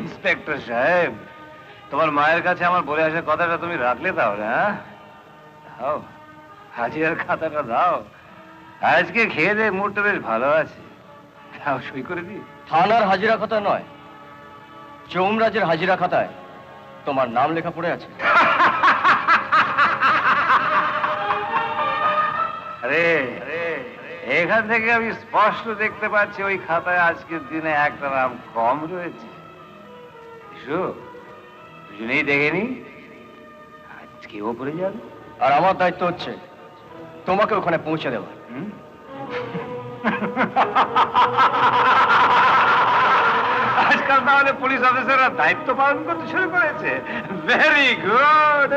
Inspector সাহেব তোমার মায়ের কাছে আমার বলে আসার কথাটা তুমি রাখলে তাহলে হ্যাঁ দাও হাজিরার খাতাটা দাও। আজকে খেয়ে দে মুডটা বেশ ভালো আছে। দাও সই করে দিই। থানার হাজিরা খাতা নয় যমরাজের হাজিরা খাতায় তোমার নাম লেখা পড়ে আছে। আরে এখান থেকে আমি স্পষ্ট দেখতে পাচ্ছি ওই খাতায় আজকের দিনে একটা নাম কম রয়েছে। বিশু, দুজনেই দেখেনি? আজকে ওপরে যাবে। আর আমার দায়িত্ব হচ্ছে তোমাকে ওখানে পৌঁছে দেওয়া। আজকাল তাহলে পুলিশ অফিসাররা দায়িত্ব পালন করতে শুরু করেছে। Very good